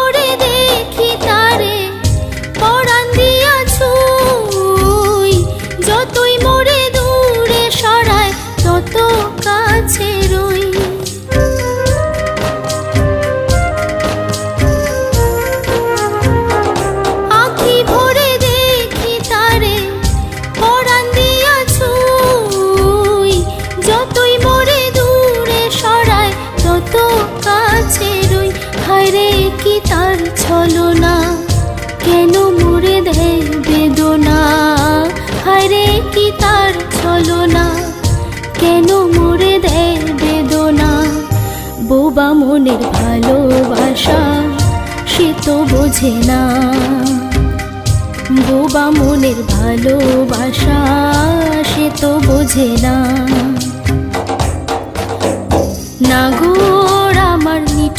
ভরে দেখি তারে। হায়রে কি তার ছলনা? কেন মোরে দেয় বেদনা? হায়রে কি তার ছলনা? কেন মোরে দেয় বেদনা? বোবা মনের ভালোবাসা, সে তো বোঝে না। বোবা মনের ভালোবাসা, সে তো বোঝে না। নাগর আমার নিঠু